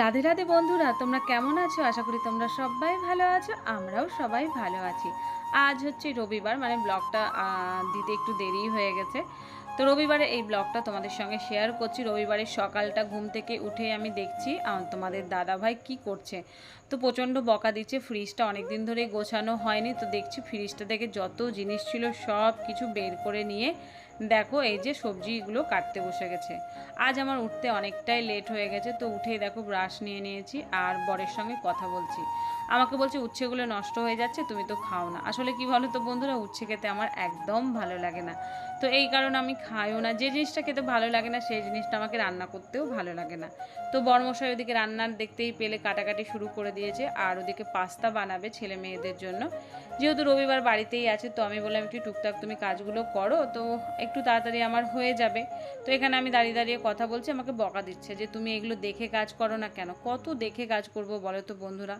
রাধে রাধে বন্ধুরা, তোমরা কেমন আছো? আশা করি তোমরা সবাই ভালো আছো, আমরাও সবাই ভালো আছি। আজ হচ্ছে রবিবার মানে ব্লগটা দিতে একটু দেরি হয়ে গেছে। তো রবিবারে এই ব্লগটা তোমাদের সঙ্গে শেয়ার করছি। রবিবারের সকালটা ঘুম থেকে উঠে আমি দেখছি তোমাদের দাদা ভাই কি করছে। তো প্রচণ্ড বকা দিচ্ছে ফ্রিজটা অনেক দিন ধরে গোছানো হয়নি। তো দেখছি ফ্রিজটা থেকে যত জিনিস ছিল সব কিছু বের করে নিয়ে দেখো, এই যে সবজিগুলো কাটতে বসে গেছে। আজ আমার উঠতে অনেকটাই লেট হয়ে গেছে, তো উঠেই দেখো ব্রাশ নিয়ে নিয়েছি আর বরের সঙ্গে কথা বলছি। আমাকে বলছে, উচ্ছেগুলো নষ্ট হয়ে যাচ্ছে, তুমি তো খাও না। আসলে কি বলো তো বন্ধুরা, উচ্ছে খেতে আমার একদম ভালো লাগে না। তো এই কারণে আমি খাইও না। যে জিনিসটা খেতে ভালো লাগে না, সেই জিনিসটা আমাকে রান্না করতেও ভালো লাগে না। তো বর্মশাই ওদিকে রান্নার দেখতেই পেলে কাটাকাটি শুরু করে দিয়েছে আর ওদিকে পাস্তা বানাবে ছেলে মেয়েদের জন্য। যেহেতু রবিবার বাড়িতেই আছে, তো আমি বললাম, একটু টুকটাক তুমি কাজগুলো করো, তো একটু তাড়াতাড়ি আমার হয়ে যাবে। তো এখানে আমি দাঁড়িয়ে দাঁড়িয়ে কথা বলছি, আমাকে বকা দিচ্ছে যে, তুমি এগুলো দেখে কাজ করো না কেন? কত দেখে কাজ করব বলো তো বন্ধুরা?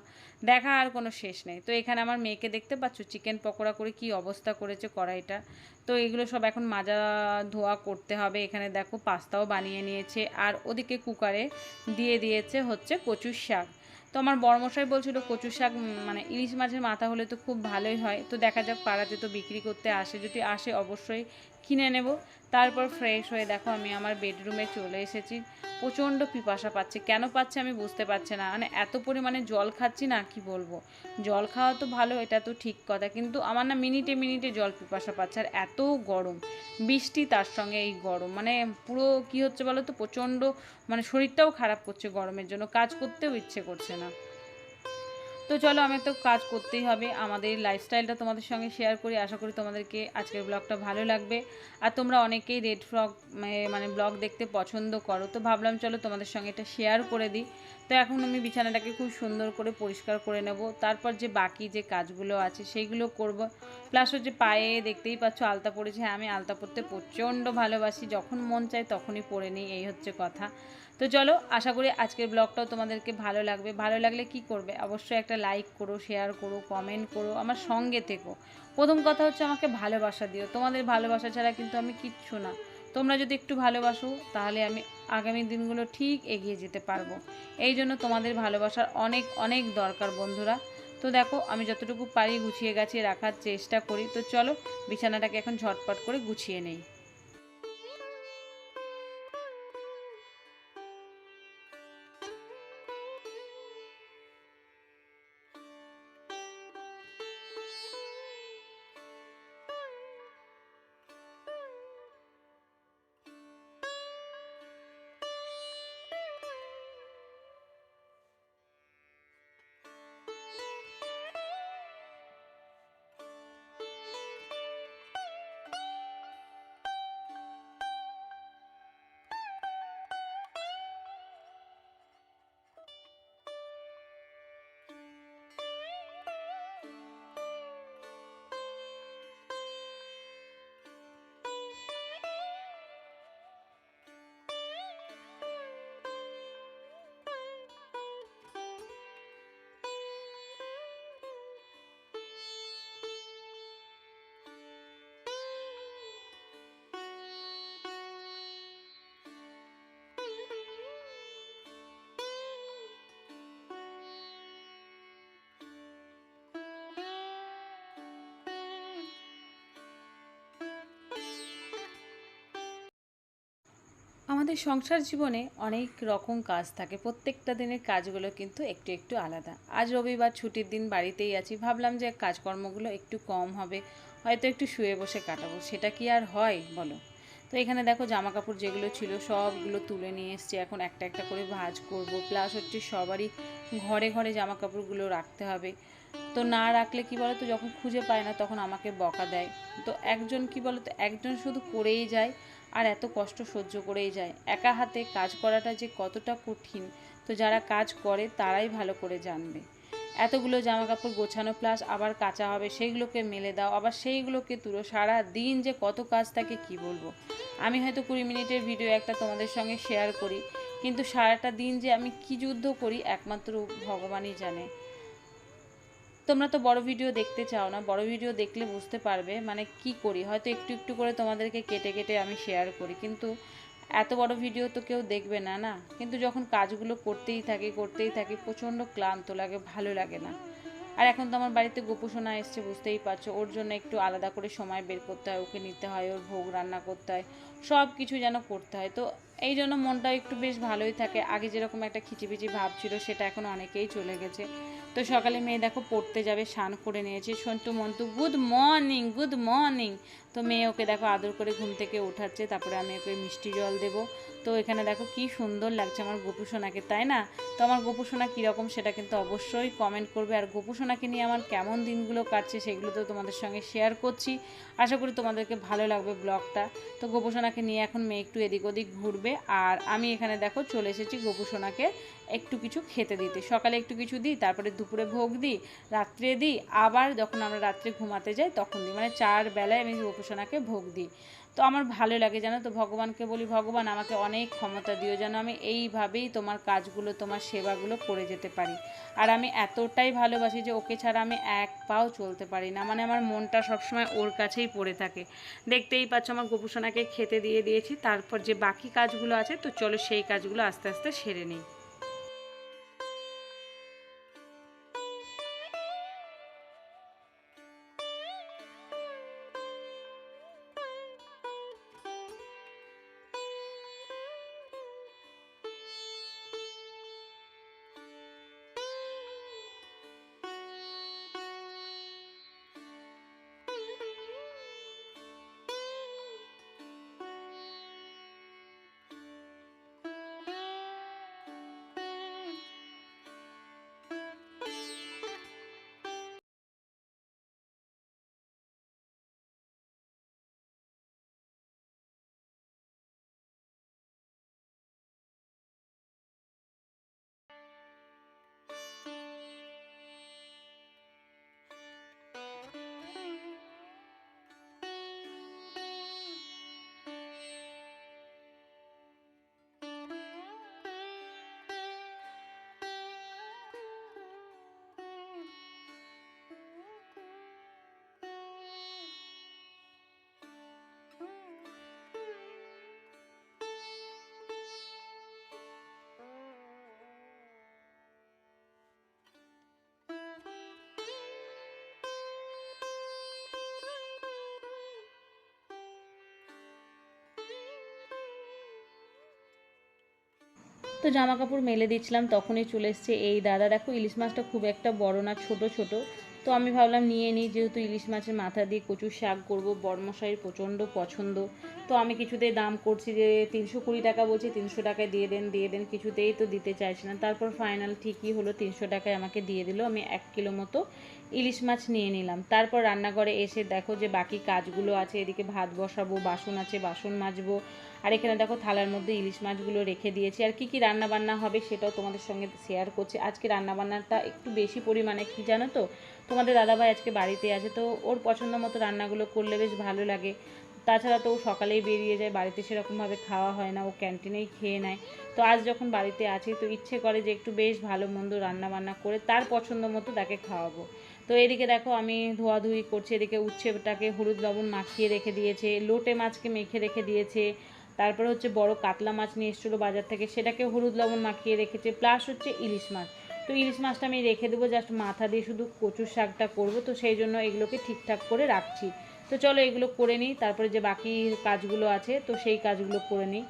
দেখা আর কোনো শেষ নেই। তো এখানে আমার মেয়েকে দেখতে পাচ্ছ, চিকেন পকোড়া করে কি অবস্থা করেছে কড়াইটা। তো এগুলো সব এখন মাজা ধোয়া করতে হবে। এখানে দেখো পাস্তাও বানিয়ে নিয়েছে। আর ওদিকে কুকারে দিয়ে দিয়েছে হচ্ছে কচুর শাক। তো আমার বর্মশাই বলছিল কচু শাক মানে ইলিশ মাছের মাথা হলে তো খুব ভালোই হয়। তো দেখা যাক পাড়াতে তো বিক্রি করতে আসে। যদি আসে অবশ্যই কিনে নেব। তারপর ফ্রেশ হয়ে দেখো আমি আমার বেডরুমে চলে এসেছি। প্রচণ্ড পিপাসা পাচ্ছে। কেন পাচ্ছে আমি বুঝতে পারছি না। মানে এত পরিমাণে জল খাচ্ছি না, কি বলব? জল খাওয়া তো ভালো, এটা তো ঠিক কথা। কিন্তু আমার না মিনিটে মিনিটে জল পিপাসা পাচ্ছে আর এত গরম। বৃষ্টি তার সঙ্গে এই গরম। মানে পুরো কি হচ্ছে বলো তো প্রচণ্ড মানে শরীরটাও খারাপ করছে গরমের জন্য। কাজ করতেও ইচ্ছে করছে না। তো চলো, আমি তো কাজ করতেই হবে। আমাদের লাইফস্টাইলটা তোমাদের সঙ্গে শেয়ার করি। আশা করি তোমাদেরকে আজকের ব্লগটা ভালো লাগবে। আর তোমরা অনেকেই রেড ফ্রক মানে ব্লগ দেখতে পছন্দ করো। তো ভাবলাম, চলো তোমাদের সঙ্গে এটা শেয়ার করে দিই। তো এখন আমি বিছানাটাকে খুব সুন্দর করে পরিষ্কার করে নেব। তারপর যে বাকি যে কাজগুলো আছে, সেইগুলো করব। প্লাস হচ্ছে পায়ে দেখতেই পাচ্ছ আলতা পড়েছে। হ্যাঁ আমি আলতা পরতে প্রচণ্ড ভালোবাসি। যখন মন চায় তখনই পরে নিই, এই হচ্ছে কথা। তো চলো, আশা করি আজকের ব্লগটাও তোমাদেরকে ভালো লাগবে। ভালো লাগলে কি করবে? অবশ্যই একটা লাইক করো শেয়ার করো কমেন্ট করো, আমার সঙ্গে থেকো। প্রথম কথা হচ্ছে আমাকে ভালোবাসা দিও। তোমাদের ভালোবাসা ছাড়া কিন্তু আমি কিচ্ছু না। তোমরা যদি একটু ভালোবাসো, তাহলে আমি আগামী দিনগুলো ঠিক এগিয়ে যেতে পারব। এই জন্য তোমাদের ভালোবাসার অনেক অনেক দরকার বন্ধুরা। তো দেখো, আমি যতটুকু পারি গুছিয়ে গাছিয়ে রাখার চেষ্টা করি। তো চলো, বিছানাটাকে এখন ঝটপট করে গুছিয়ে নেই। আমাদের সংসার জীবনে অনেক রকম কাজ থাকে। প্রত্যেকটা দিনের কাজগুলো কিন্তু একটু একটু আলাদা। আজ রবিবার, ছুটির দিন বাড়িতেই আছি। ভাবলাম যে কাজকর্মগুলো একটু কম হবে। হয়তো একটু শুয়ে বসে কাটাবো। সেটা কি আর হয়, বলো? তো এখানে দেখো জামা কাপড় যেগুলো ছিল সবগুলো তুলে নিয়ে এসছি। এখন একটা একটা করে ভাঁজ করব। প্লাস হচ্ছে সবারই ঘরে ঘরে জামা কাপড়গুলো রাখতে হবে। তো না রাখলে কি বলো তো যখন খুঁজে পায় না, তখন আমাকে বকা দেয়। তো একজন কি বলো তো একজন শুধু করেই যায়। আর এত কষ্ট সহ্য করেই যায়। একা হাতে কাজ করাটা যে কতটা কঠিন, তো যারা কাজ করে তারাই ভালো করে জানবে। এতগুলো জামা কাপড় গোছানো প্লাস আবার কাঁচা হবে, সেইগুলোকে মেলে দাও, আবার সেইগুলোকে তুলো। সারা দিন যে কত কাজ থাকে কি বলব? আমি হয়তো কুড়ি মিনিটের ভিডিও একটা তোমাদের সঙ্গে শেয়ার করি, কিন্তু সারাটা দিন যে আমি কি যুদ্ধ করি একমাত্র ভগবানই জানে। তোমরা তো বড় ভিডিও দেখতে চাও না, বড় ভিডিও দেখলে বুঝতে পারবে মানে কি করি। হয়তো একটু একটু করে তোমাদেরকে কেটে কেটে আমি শেয়ার করি, কিন্তু এত বড় ভিডিও তো কেউ দেখবে না না? কিন্তু যখন কাজগুলো করতেই থাকি করতেই থাকি, প্রচণ্ড ক্লান্ত লাগে, ভালো লাগে না। আর এখন তো আমার বাড়িতে গোপুসোনা এসছে, বুঝতেই পারছ। ওর জন্য একটু আলাদা করে সময় বের করতে হয়, ওকে নিতে হয়, ওর ভোগ রান্না করতে হয়। সব কিছু যেন করতে হয়। তো এই জন্য মনটা একটু বেশ ভালোই থাকে। আগে যেরকম একটা খিচিপিচি ভাব ছিল, সেটা এখন অনেকেই চলে গেছে। তো সকালে মেয়ে দেখো পড়তে যাবে, স্নান করে নিয়েছে। Santu Montu, good morning good morning. তো মেয়ে ওকে দেখো আদর করে ঘুম থেকে ওঠাচ্ছে তারপরে আমি ওকে মিষ্টি জল দেবো। তো এখানে দেখো কি সুন্দর লাগছে আমার গোপুসোনাকে, তাই না? তো আমার গোপুসোনা কীরকম সেটা কিন্তু অবশ্যই কমেন্ট করবে। আর গোপুসোনাকে নিয়ে আমার কেমন দিনগুলো কাটছে সেগুলো তো তোমাদের সঙ্গে শেয়ার করছি। আশা করি তোমাদেরকে ভালো লাগবে ব্লগটা তো গোপুসোনাকে নিয়ে এখন মেয়ে একটু এদিক ওদিক ঘুরবে। আর আমি এখানে দেখো চলে এসেছি গোপুসোনাকে একটু কিছু খেতে দিতে। সকালে একটু কিছু দিই, তারপরে দুপুরে ভোগ দিই, রাত্রে দিই, আবার যখন আমরা রাত্রে ঘুমাতে যাই তখন দিই। মানে চার বেলায় আমি গোপুসোনাকে ভোগ দিই। তো আমার ভালো লাগে, জানো তো? ভগবানকে বলি, ভগবান, আমাকে অনেক ক্ষমতা দিও যেন আমি এইভাবেই তোমার কাজগুলো, তোমার সেবাগুলো করে যেতে পারি। আর আমি এতটাই ভালোবাসি যে ওকে ছাড়া আমি এক পাও চলতে পারি না। মানে আমার মনটা সবসময় ওর কাছেই পড়ে থাকে। দেখতেই পাচ্ছ, আমার গোপুসোনাকে খেতে দিয়ে দিয়েছি। তারপর যে বাকি কাজগুলো আছে, তো চলো সেই কাজগুলো আস্তে আস্তে সেরে নিই। তো জামা কাপড় মেলে দিচ্ছিলাম, তখনই চলে এসছে এই দাদা। দেখো, ইলিশ মাছটা খুব একটা বড় না, ছোট ছোট। তো আমি ভাবলাম নিয়ে নিই, যেহেতু ইলিশ মাছের মাথা দিয়ে কচুর শাক করব, বর্মশাইয়ের প্রচণ্ড পছন্দ। তো আমি কিছুতেই দাম করছি যে তিনশো কুড়ি টাকা বলছি, তিনশো টাকায় দিয়ে দেন দিয়ে দেন, কিছুতেই তো দিতে চাইছে না। তারপর ফাইনাল ঠিকই হলো, তিনশো টাকায় আমাকে দিয়ে দিল। আমি এক কিলো মতো ইলিশ মাছ নিয়ে নিলাম। তারপর রান্নাঘরে এসে দেখো যে বাকি কাজগুলো আছে। এদিকে ভাত বসাবো, বাসন আছে, বাসন মাজবো। আর এখানে দেখো থালার মধ্যে ইলিশ মাছগুলো রেখে দিয়েছি। আর কি কি রান্না বান্না হবে সেটাও তোমাদের সঙ্গে শেয়ার করছি। আজকে রান্নাবান্নাটা একটু বেশি পরিমাণে, কি জানো তো? তোমাদের দাদাভাই আজকে বাড়িতে আছে, তো ওর পছন্দ মতো রান্নাগুলো করলে বেশ ভালো লাগে। তাছাড়া তো ও সকালেই বেরিয়ে যায়, বাড়িতে সেরকমভাবে খাওয়া হয় না, ও ক্যান্টিনেই খেয়ে নেয়। তো আজ যখন বাড়িতে আছি, তো ইচ্ছে করে যে একটু বেশ ভালো মন্দ রান্না বান্না করে তার পছন্দ মতো তাকে খাওয়াবো। তো এদিকে দেখো আমি ধোয়াধুয়ি করছি, এদিকে উচ্ছেটাকে হলুদ লবণ মাখিয়ে রেখে দিয়েছে, লোটে মাছকে মেখে রেখে দিয়েছে, তারপরে হচ্ছে বড় কাতলা মাছ নিয়ে এসেছিল বাজার থেকে, সেটাকে হলুদ লবণ মাখিয়ে রেখেছে, প্লাস হচ্ছে ইলিশ মাছ। তো ইলিশ মাছটা আমি রেখে দেবো, জাস্ট মাথা দিয়ে শুধু কচুর শাকটা করব, তো সেই জন্য এগুলোকে ঠিকঠাক করে রাখছি। তো চলো এগুলো করে নিই, তারপরে যে বাকি কাজগুলো আছে, তো সেই কাজগুলো করে নিই।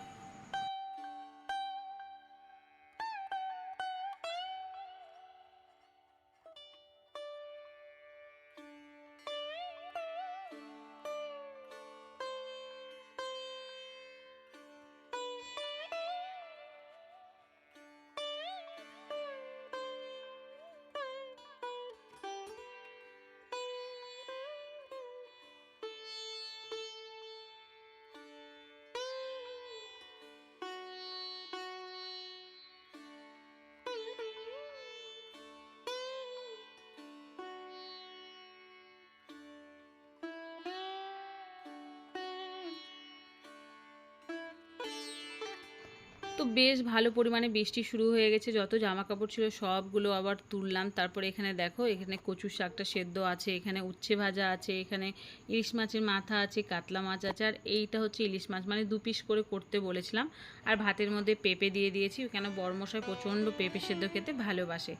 তো বেশ ভালো পরিমাণে বৃষ্টি শুরু হয়ে গেছে। যত জামা কাপড় ছিল সবগুলো আবার তুললাম। তারপরে এখানে দেখো, এখানে কচু শাকটা সেদ্ধ আছে, এখানে উচ্ছে ভাজা আছে, এখানে ইলিশ মাছের মাথা আছে, কাতলা মাছ আছে, আর এইটা হচ্ছে ইলিশ মাছ। মানে দু পিস করে করতে বলেছিলাম। আর ভাতের মধ্যে পেঁপে দিয়ে দিয়েছি। কেন বড়মশাই প্রচণ্ড পেঁপে সেদ্ধ খেতে ভালোবাসে।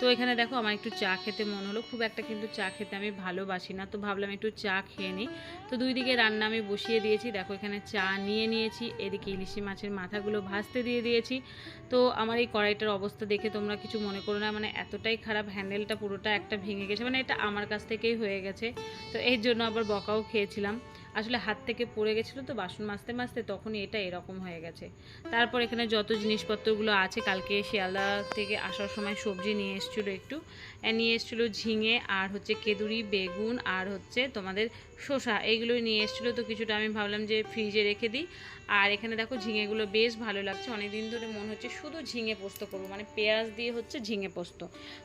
তো এখানে দেখো আমার একটু চা খেতে মন হলো। খুব একটা কিন্তু চা খেতে আমি ভালোবাসি না। তো ভাবলাম একটু চা খেয়ে নিই। তো দুই দিকে রান্না আমি বসিয়ে দিয়েছি। দেখো এখানে চা নিয়ে নিয়েছি। এদিকে ইলিশি মাছের মাথাগুলো ভাজতে দিয়ে দিয়েছি। তো আমার এই কড়াইটার অবস্থা দেখে তোমরা কিছু মনে করো না। মানে এতটাই খারাপ হ্যান্ডেলটা পুরোটা একটা ভেঙে গেছে। মানে এটা আমার কাছ থেকেই হয়ে গেছে। তো এর জন্য আবার বকাও খেয়েছিলাম। আসলে হাত থেকে পড়ে গেছিল তো বাসন মাজতে মাজতে তখনই এটা এরকম হয়ে গেছে। তারপর এখানে যত জিনিসপত্রগুলো আছে, কালকে শিয়ালদা থেকে আসার সময় সবজি নিয়ে এসেছিল একটু। নিয়ে এসেছিল ঝিঙে, আর হচ্ছে কেঁদুরি, বেগুন, আর হচ্ছে তোমাদের শসা এইগুলোই নিয়ে এসেছিল, তো কিছুটা আমি ভাবলাম যে ফ্রিজে রেখে দিই। আর এখানে দেখো ঝিঙেগুলো বেশ ভালো লাগছে অনেক দিন ধরে মনে হচ্ছে শুধু ঝিঙে পোস্ত করব মানে পেঁয়াজ দিয়ে হচ্ছে ঝিঙে পোস্ত।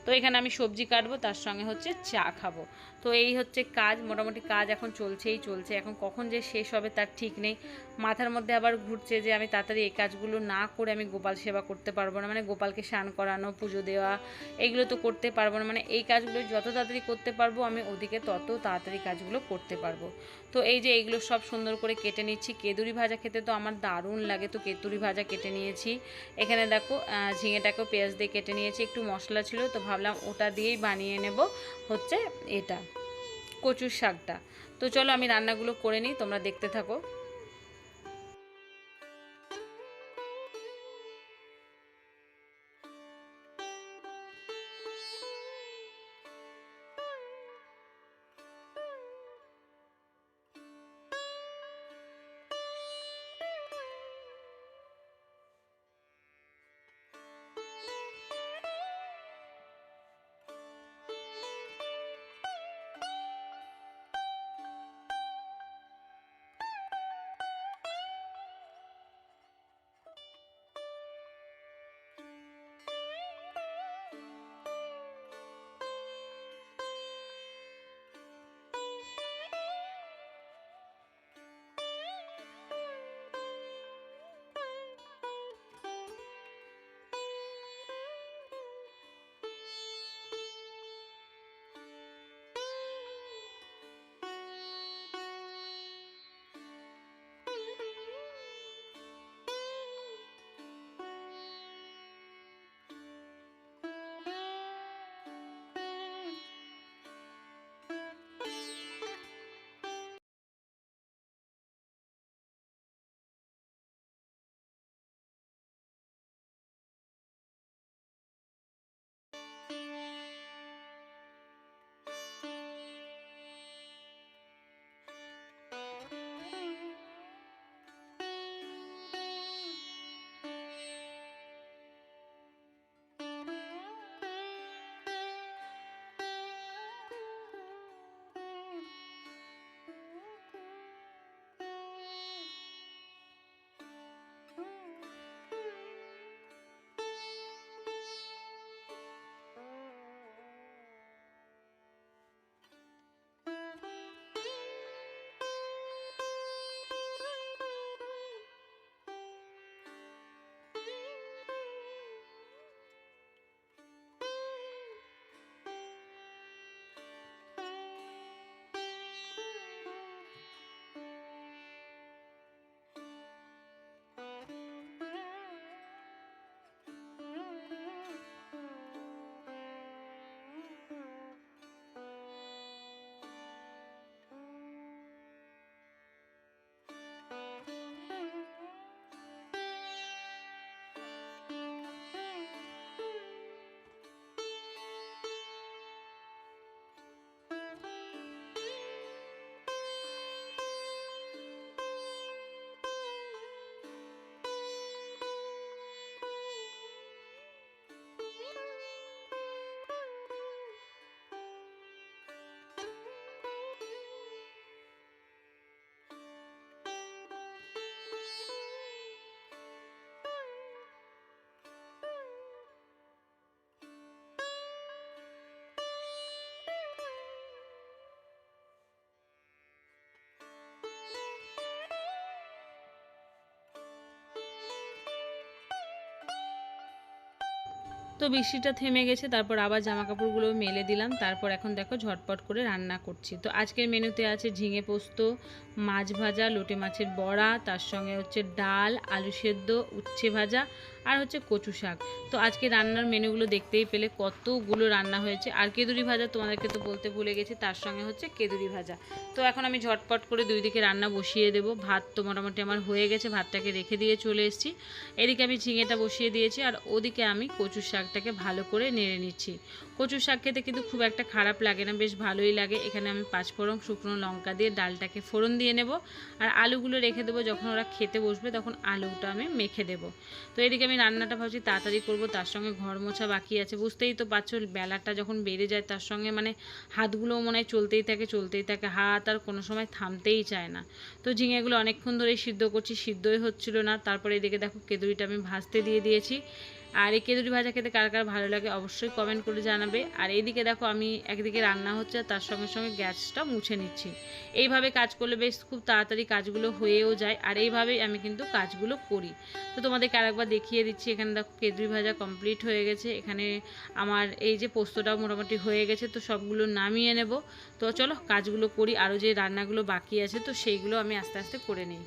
তো এখানে আমি সবজি কাটবো, তার সঙ্গে হচ্ছে চা খাব। তো এই হচ্ছে কাজ, মোটামুটি কাজ এখন চলছেই চলছে, এখন কখন যে শেষ হবে তার ঠিক নেই। মাথার মধ্যে আবার ঘুরছে যে আমি তাড়াতাড়ি এই কাজগুলো না করে আমি গোপাল সেবা করতে পারব না। মানে গোপালকে স্নান করানো, পুজো দেওয়া, এগুলো তো করতে পারব না। মানে এই কাজগুলো যত তাড়াতাড়ি করতে পারব, আমি ওদিকে তত তাড়াতাড়ি কাজগুলো করতে পারব। তো এই যে এইগুলো সব সুন্দর করে কেটে নিচ্ছি। কেদুরি ভাজা খেতে তো আমার দারুণ লাগে। তো কেতুরি ভাজা কেটে নিয়েছি। এখানে দেখো ঝিঙেটাকেও পেঁয়াজ দিয়ে কেটে নিয়েছি। একটু মশলা ছিল, তো ভাবলাম ওটা দিয়েই বানিয়ে নেব। হচ্ছে এটা, কচুর শাকটা। তো চলো আমি রান্নাগুলো করে নিই, তোমরা দেখতে থাকো। তো বৃষ্টিটা থেমে গেছে, তারপর আবার জামা কাপড়গুলো মেলে দিলাম, তারপর এখন দেখো ঝটপট করে রান্না করছি। তো আজকের মেনুতে আছে ঝিঙে পোস্ত, মাছ ভাজা, লোটে মাছের বড়া, তার সঙ্গে হচ্ছে ডাল, আলু সেদ্ধ, উচ্ছে ভাজা আর হচ্ছে কচু শাক। তো আজকে রান্নার মেনুগুলো দেখতেই পেলে কতগুলো রান্না হয়েছে। আর কেঁদুরি ভাজা তোমাদেরকে তো বলতে ভুলে গেছি, তার সঙ্গে হচ্ছে কেঁদুরি ভাজা। তো এখন আমি ঝটপট করে দুই দিকে রান্না বসিয়ে দেবো। ভাত তো মোটামুটি আমার হয়ে গেছে, ভাতটাকে রেখে দিয়ে চলে এসেছি। এদিকে আমি ঝিঙেটা বসিয়ে দিয়েছি আর ওদিকে আমি কচু শাকটাকে ভালো করে নেড়ে নিচ্ছি। কচু শাক খেতে কিন্তু খুব একটা খারাপ লাগে না, বেশ ভালোই লাগে। এখানে আমি পাঁচফোড়ন, শুকনো লঙ্কা দিয়ে ডালটাকে ফোড়ন দিয়ে নেব আর আলুগুলো রেখে দেবো। যখন ওরা খেতে বসবে তখন আলুটা আমি মেখে দেবো। তো এদিকে আমি রান্নাটা ভাবছি তাড়াতাড়ি করব, তার সঙ্গে ঘর মোছা বাকি আছে। বুঝতেই তো পারছ বেলাটা যখন বেড়ে যায় তার সঙ্গে মানে হাতগুলোও মনে হয় চলতেই থাকে চলতেই থাকে। হাত আর কোনো সময় থামতেই চায় না। তো ঝিঙেগুলো অনেকক্ষণ ধরেই সিদ্ধ করছি, সিদ্ধই হচ্ছিল না। তারপরে এদিকে দেখো কেঁদুরিটা আমি ভাজতে দিয়ে দিয়েছি। আর এই কেদুরি ভাজা খেতে কার কার ভালো লাগে অবশ্যই কমেন্ট করে জানাবে। আর এইদিকে দেখো আমি একদিকে রান্না হচ্ছে তার সঙ্গে সঙ্গে গ্যাসটা মুছে নিচ্ছি। এইভাবে কাজ করলে বেশ খুব তাড়াতাড়ি কাজগুলো হয়েও যায় আর এইভাবেই আমি কিন্তু কাজগুলো করি। তো তোমাদেরকে আরেকবার দেখিয়ে দিচ্ছি, এখানে দেখো কেদুরি ভাজা কমপ্লিট হয়ে গেছে। এখানে আমার এই যে পোস্তটাও মোটামুটি হয়ে গেছে, তো সবগুলো নামিয়ে নেব। তো চলো কাজগুলো করি, আরও যে রান্নাগুলো বাকি আছে, তো সেইগুলো আমি আস্তে আস্তে করে নিই।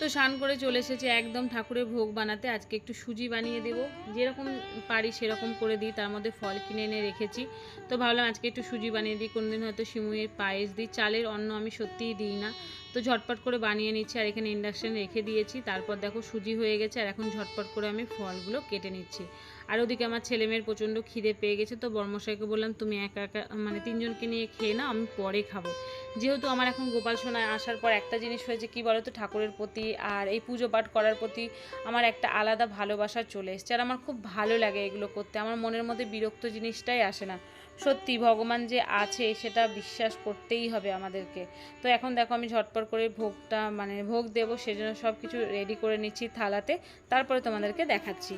তো স্নান করে চলে এসেছে একদম ঠাকুরের ভোগ বানাতে। আজকে একটু সুজি বানিয়ে দেবো। যেরকম পারি সেরকম করে দিই, তার মধ্যে ফল কিনে এনে রেখেছি। তো ভাবলাম আজকে একটু সুজি বানিয়ে দিই, কোনোদিন হয়তো সিমুইয়ের পায়েস দিই। চালের অন্ন আমি সত্যিই দিই না। তো ঝটপট করে বানিয়ে নিচ্ছি আর এখানে ইন্ডাকশান রেখে দিয়েছি। তারপর দেখো সুজি হয়ে গেছে আর এখন ঝটপট করে আমি ফলগুলো কেটে নিচ্ছি। আর ওদিকে আমার ছেলেমেয়ের প্রচণ্ড খিদে পেয়ে গেছে, তো বর্মশাইকে বললাম, তুমি একা একা মানে তিনজনকে নিয়ে খেয়ে না আমি পরে খাব। যেহেতু আমার এখন গোপাল সোনায় আসার পর একটা জিনিস হয়েছে, কি বলতো, ঠাকুরের প্রতি আর এই পুজো পাঠ করার প্রতি আমার একটা আলাদা ভালোবাসা চলে এসছে। আর আমার খুব ভালো লাগে এগুলো করতে, আমার মনের মধ্যে বিরক্ত জিনিসটাই আসে না। সত্যি, ভগবান যে আছে সেটা বিশ্বাস করতেই হবে আমাদেরকে। তো এখন দেখো, আমি ঝটপট করে ভোগটা মানে ভোগ দেবো, সেজন্য সব কিছু রেডি করে নিচ্ছি থালাতে, তারপরে তোমাদেরকে দেখাচ্ছি।